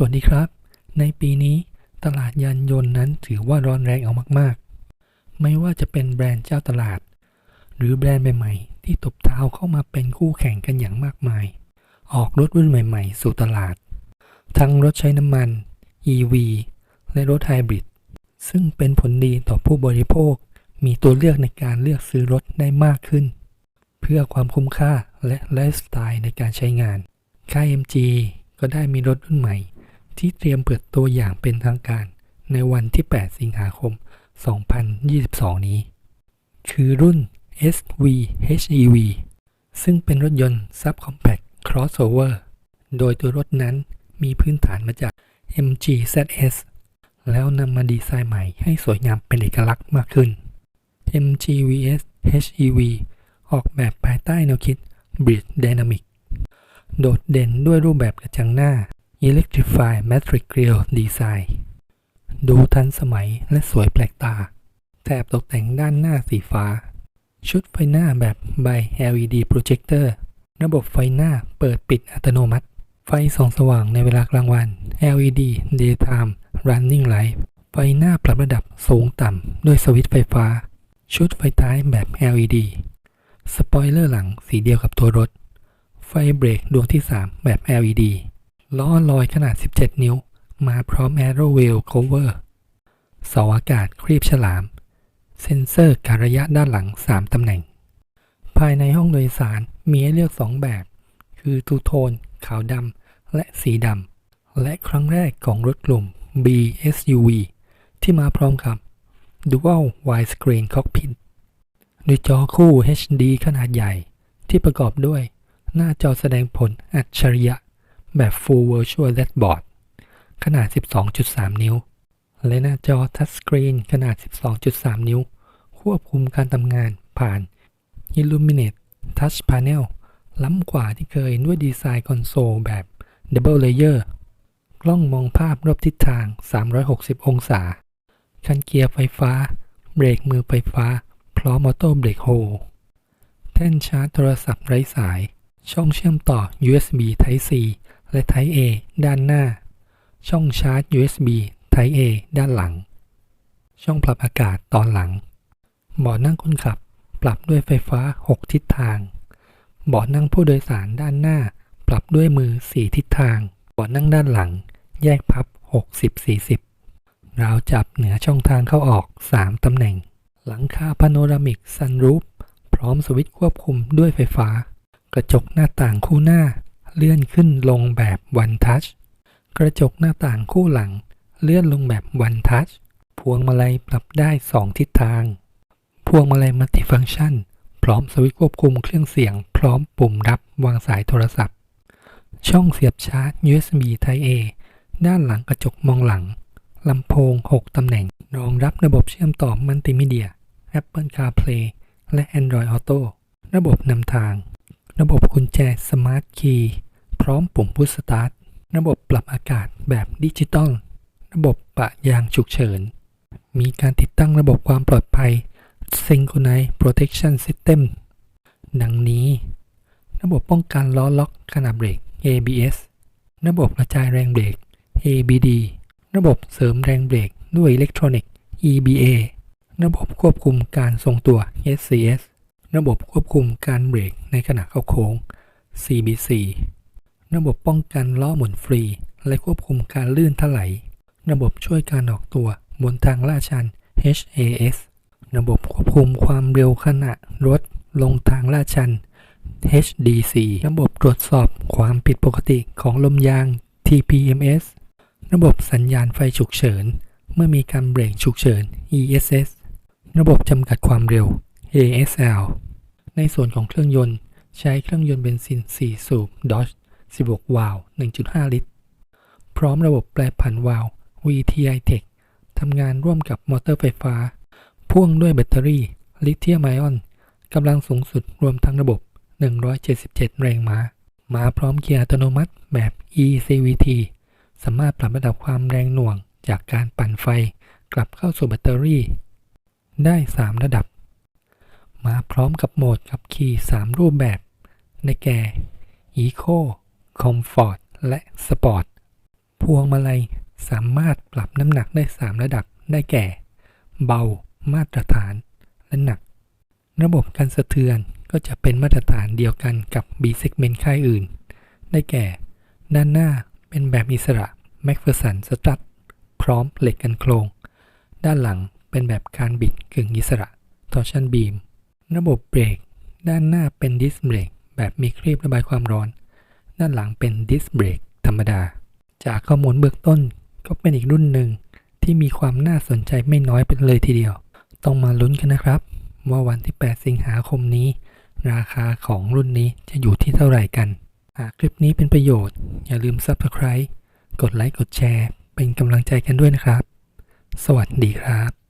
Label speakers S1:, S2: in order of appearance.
S1: สวัสดีครับ ในปีนี้ตลาดยานยนต์นั้นถือว่าร้อนแรงเอามากๆ ไม่ว่าจะเป็นแบรนด์เจ้าตลาด หรือแบรนด์ใหม่ๆ ที่ตบเท้าเข้ามาเป็นคู่แข่งกันอย่างมากมาย ออกรถรุ่นใหม่ๆ สู่ตลาด ทั้งรถใช้น้ำมัน EV และรถไฮบริด ซึ่งเป็นผลดีต่อผู้บริโภค มีตัวเลือกในการเลือกซื้อรถได้มากขึ้น เพื่อความคุ้มค่าและไลฟ์สไตล์ในการใช้งาน ค่าย MG ก็ได้มีรถรุ่นใหม่ ที่เตรียมเปิดตัวอย่างเป็นทางการในวันที่ 8 สิงหาคม 2022 นี้ คือรุ่น SV HEV ซึ่งเป็นรถยนต์ Subcompact Crossover โดยตัวรถนั้นมีพื้นฐานมาจาก MG ZS แล้วนำมาดีไซน์ใหม่ให้สวยงามเป็นเอกลักษณ์มากขึ้น MG VS HEV ออกแบบภายใต้แนวคิด Bridge Dynamic โดดเด่นด้วยรูปแบบกระจังหน้า Electrify Matrix Grill Design ดูทันสมัยและสวยแปลกตา แถบตกแต่งด้านหน้าสีฟ้า ชุดไฟหน้าแบบ by LED Projector ระบบไฟหน้าเปิดปิดอัตโนมัติ ไฟส่องสว่างในเวลากลางวัน LED Daytime Running Light ไฟหน้าปรับระดับสูงต่ำด้วยสวิตช์ไฟฟ้า ชุดไฟท้ายแบบ LED สปอยเลอร์หลังสีเดียวกับตัวรถ ไฟเบรกดวงที่ 3 แบบ LED ล้อลอยขนาด 17 นิ้ว มาพร้อม Aero Wheel Cover เสาอากาศครีบฉลาม เซ็นเซอร์การระยะด้านหลัง 3 ตำแหน่ง ภายในห้องโดยสารมีให้เลือก 2 แบบ คือทูโทน ขาวดำ และสีดำ และครั้งแรกของรถกลุ่ม BSUV ที่มาพร้อมกับ Dual Widescreen Cockpit ด้วยจอคู่ HD ขนาดใหญ่ที่ประกอบด้วย หน้าจอแสดงผลอัจฉริยะ แบบ Full Virtual Dashboard ขนาด 12.3 นิ้ว และหน้าจอทัชสกรีนขนาด 12.3 นิ้ว ควบคุมการทำงานผ่าน Illuminate Touch Panel ล้ำกว่าที่เคยด้วยดีไซน์คอนโซลแบบ Double Layer กล้องมองภาพรอบทิศทาง 360 องศา คันเกียร์ไฟฟ้า เบรกมือไฟฟ้า พร้อมออโต้เบรกโฮแท่นชาร์จโทรศัพท์ไร้สาย ช่องเชื่อมต่อ USB Type C และ Type A ด้านหน้า ช่องชาร์จ USB Type A ด้านหลัง ช่องปรับอากาศตอนหลัง เบาะนั่งคนขับ ปรับด้วยไฟฟ้า 6 ทิศทาง เบาะนั่งผู้โดยสารด้านหน้า ปรับด้วยมือ 4 ทิศทาง เบาะนั่งด้านหลัง แยกพับ 60-40ราวจับเหนือช่องทางเข้าออก 3 ตำแหน่ง หลังคาพาโนรามิกซันรูฟพร้อมสวิตช์ควบคุมด้วยไฟฟ้า กระจกหน้าต่างคู่หน้า เลื่อนขึ้นลงแบบ One Touch กระจกหน้าต่างคู่หลัง เลื่อนลงแบบ One Touch พวงมาลัยปรับได้2ทิศทาง พวงมาลัยมัลติฟังก์ชัน พร้อมสวิตช์ควบคุมเครื่องเสียง พร้อมปุ่มรับวางสายโทรศัพท์ ช่องเสียบชาร์จ USB Type A ด้านหลังกระจกมองหลัง ลำโพง 6 ตำแหน่ง รองรับระบบเชื่อมต่อมัลติมีเดีย Apple CarPlay และ Android Auto ระบบนำทาง ระบบกุญแจ Smart Key ร้อมปุ่มพุชสตาร์ทระบบปรับอากาศแบบดิจิตอล ระบบปะยางฉุกเฉิน มีการติดตั้งระบบความปลอดภัย Synchronized Protection System ดังนี้ ระบบป้องกันล้อล็อกขณะเบรก ABS ระบบกระจายแรงเบรก ABD ระบบเสริมแรงเบรกด้วยอิเล็กทรอนิกส์ EBA ระบบควบคุมการทรงตัว SCS ระบบควบคุมการเบรกในขณะเข้าโค้ง CBC ระบบป้องกันล้อหมุนฟรี และควบคุมการลื่นถลายระบบช่วยการออกตัวบนทางลาดชัน HAS ระบบควบคุมความเร็วขณะรถลงทางลาดชัน HDC ระบบตรวจสอบความผิดปกติของลมยาง TPMS ระบบสัญญาณไฟฉุกเฉิน เมื่อมีการเบรกฉุกเฉิน ESS ระบบจำกัดความเร็ว ASL ในส่วนของเครื่องยนต์ ใช้เครื่องยนต์เบนซิน 4 สูบ Dodge 16 วาล์ว 1.5 ลิตร พร้อมระบบแปรผันวาล์ว VTI Tech ทำงานร่วมกับมอเตอร์ไฟฟ้า พ่วงด้วยแบตเตอรี่ ลิเธียมไอออนกำลังสูงสุดรวมทั้งระบบ 177 แรงม้า มาพร้อมเกียร์อัตโนมัติแบบ eCVT สามารถปรับระดับความแรงหน่วงจากการปั่นไฟกลับเข้าสู่แบตเตอรี่ ได้ 3 ระดับ มาพร้อมกับโหมดขับขี่ 3 รูปแบบในแก่ Eco Comfort และ Sport ผู้วงมาลัยสามารถปรับน้ำหนักได้ 3 ระดับได้แก่ เบามาตรฐานและหนัก ระบบการสะเทือนก็จะเป็นมาตรฐานเดียวกันกับ B segment ค่ายอื่น ได้แก่ ด้านหน้าเป็นแบบอิสระ MacPherson Strut พร้อมเหล็กกันโครง ด้านหลังเป็นแบบคานบิดกึ่งอิสระ Torsion Beam ระบบเบรก ด้านหน้าเป็นดิสเบรกแบบมีครีบระบายความร้อน ด้านหลังเป็นดิสเบรกธรรมดา จากข้อมูลเบื้องต้นก็เป็นอีกรุ่นหนึ่งที่มีความน่าสนใจไม่น้อยเป็นเลยทีเดียว ต้องมาลุ้นกันนะครับ ว่าวันที่ 8 สิงหาคมนี้ ราคาของรุ่นนี้จะอยู่ที่เท่าไหร่กัน หากคลิปนี้เป็นประโยชน์ อย่าลืม Subscribe กดไลค์กดแชร์ เป็นกำลังใจกันด้วยนะครับ สวัสดีครับ